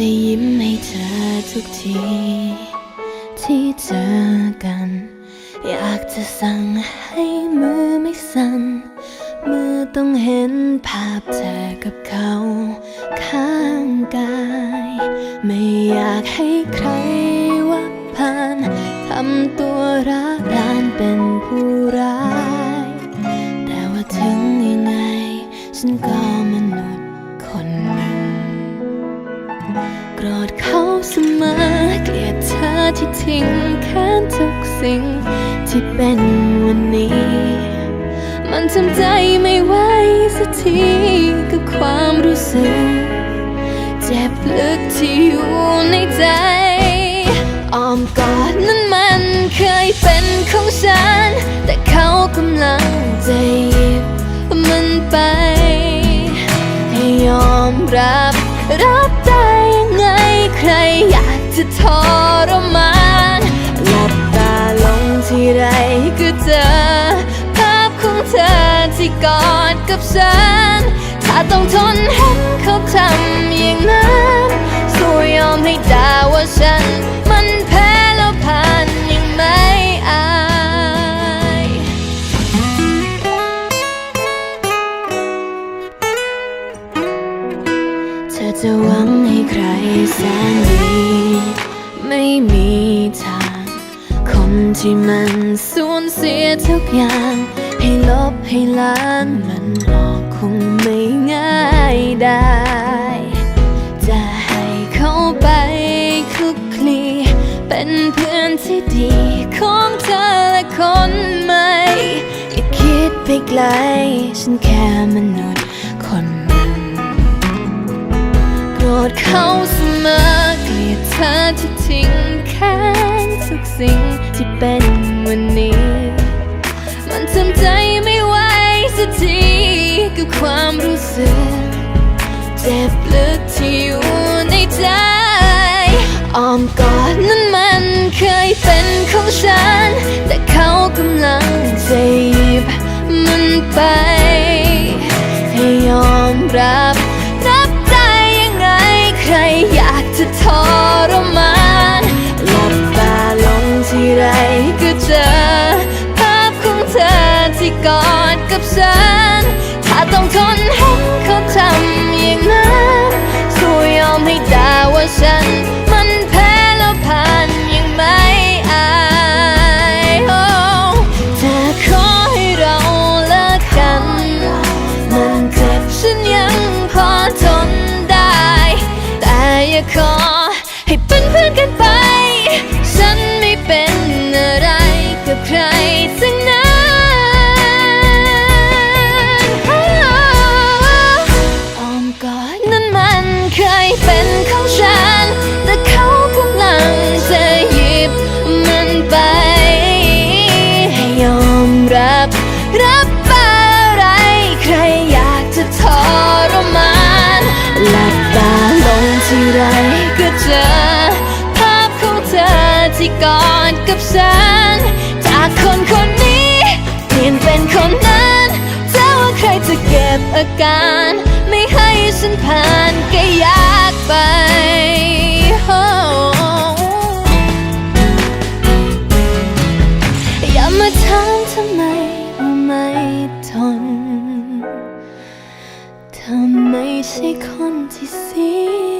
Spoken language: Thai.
จะยิ้มให้เธอทุกที ที่เจอกัน อยากจะสั่งให้มือไม่สั่น มือต้องเห็นภาพเธอกับเขาข้างกาย ไม่อยากให้ใครว่าผ่านทำตัวรักรานเป็นผู้ร้าย แต่ว่าถึงยังไงฉันก็ โกรธเขาเสมอเกลียดเธอที่ทิ้งแค้นทุกสิ่งที่เป็นวันนี้ มันทำใจไม่ไหวสักทีกับความรู้สึก เจ็บลึกที่อยู่ในใจอ้อมกอดนั้นมันเคยเป็นของฉัน แต่เขากำลัง จะทรมานหลับตาลงทีไรก็เจอภาพของเธอที่กอดกับฉัน ถ้าต้องทนเห็นเขาทำอย่างนั้นสู้ยอมให้ด่าว่าฉัน มันแพ้แล้วผ่านยังไม่อายเธอจะหวังให้ใครแสนดี ไม่มีทาง คนที่มันสูญเสียทุกอย่าง ให้ลบให้ล้างมันออกคงไม่ง่ายได้ จะให้เขาไปคลุกคลี เป็นเพื่อนที่ดีของเธอและคนใหม่อย่าคิดไปไกล ฉันแค่มนุษย์คนหนึ่งโกรธเขาเสมอ ทุกสิ่งที่เป็นวันนี้ มันทำใจไม่ไหวสักทีกับความรู้สึก เจ็บลึกที่อยู่ในใจอ้อมกอดนั้นมันเคยเป็นของฉัน แต่เขากำลังจะ ต้องทนเห็นเขาทำอย่างนั้นสู้ยอมให้ด่าว่าฉัน มันแพ้แล้วผ่านยังไม่อายโอ้จะขอให้เราเลิกกัน มันเจ็บฉันยังพอทนได้ แต่อย่าขอให้เป็นเพื่อนกันไป ก่อนกับฉัน จากคนคนนี้ เปลี่ยนเป็นคนนั้นจะว่าใครจะเก็บอาการ ไม่ให้ฉันผ่านก็ยากไป อย่ามาถามทำไมว่าไม่ทนทำไมใช่คนที่เสีย